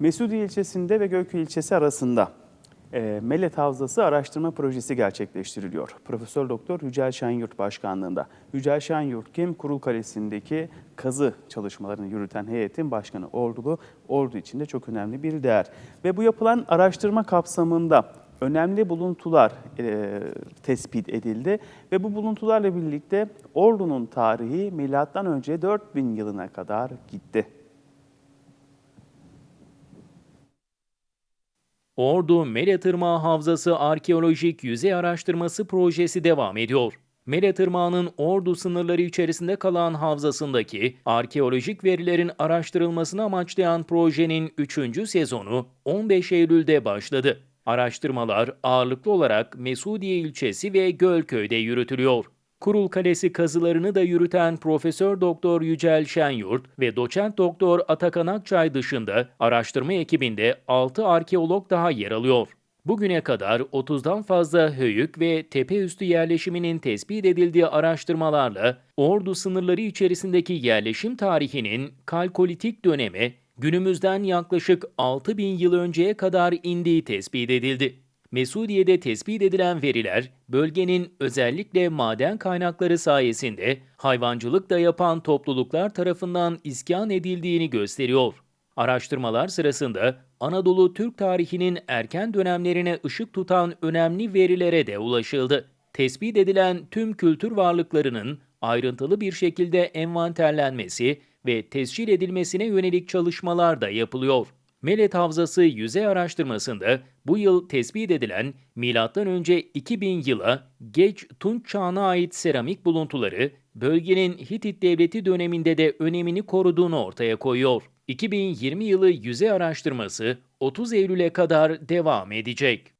Mesudiye ilçesinde ve Gölköy ilçesi arasında e, Mellet Havzası Araştırma Projesi gerçekleştiriliyor. Profesör Doktor Yücel Şenyurt başkanlığında. Yücel Şenyurt kim? Kurul Kalesi'ndeki kazı çalışmalarını yürüten heyetin başkanı Ordulu. Ordu için de çok önemli bir değer. Ve bu yapılan araştırma kapsamında önemli buluntular e, tespit edildi ve bu buluntularla birlikte Ordu'nun tarihi milattan önce 4000 yılına kadar gitti. Ordu Mele Tırmağı Havzası Arkeolojik Yüzey Araştırması Projesi devam ediyor. Mele Tırmağı'nın Ordu sınırları içerisinde kalan havzasındaki arkeolojik verilerin araştırılmasını amaçlayan projenin 3. sezonu 15 Eylül'de başladı. Araştırmalar ağırlıklı olarak Mesudiye ilçesi ve Gölköy'de yürütülüyor. Kurul Kalesi kazılarını da yürüten Profesör Doktor Yücel Şenyurt ve Doçent Doktor Atakan Akçay dışında araştırma ekibinde 6 arkeolog daha yer alıyor. Bugüne kadar 30'dan fazla höyük ve tepe üstü yerleşiminin tespit edildiği araştırmalarla Ordu sınırları içerisindeki yerleşim tarihinin kalkolitik döneme günümüzden yaklaşık 6000 yıl önceye kadar indiği tespit edildi. Mesudiye'de tespit edilen veriler, bölgenin özellikle maden kaynakları sayesinde hayvancılık da yapan topluluklar tarafından iskan edildiğini gösteriyor. Araştırmalar sırasında Anadolu Türk tarihinin erken dönemlerine ışık tutan önemli verilere de ulaşıldı. Tespit edilen tüm kültür varlıklarının ayrıntılı bir şekilde envanterlenmesi ve tescil edilmesine yönelik çalışmalar da yapılıyor. Melet Havzası yüzey araştırmasında bu yıl tespit edilen M.Ö. 2000 yıla geç Tunç çağına ait seramik buluntuları bölgenin Hitit Devleti döneminde de önemini koruduğunu ortaya koyuyor. 2020 yılı yüzey araştırması 30 Eylül'e kadar devam edecek.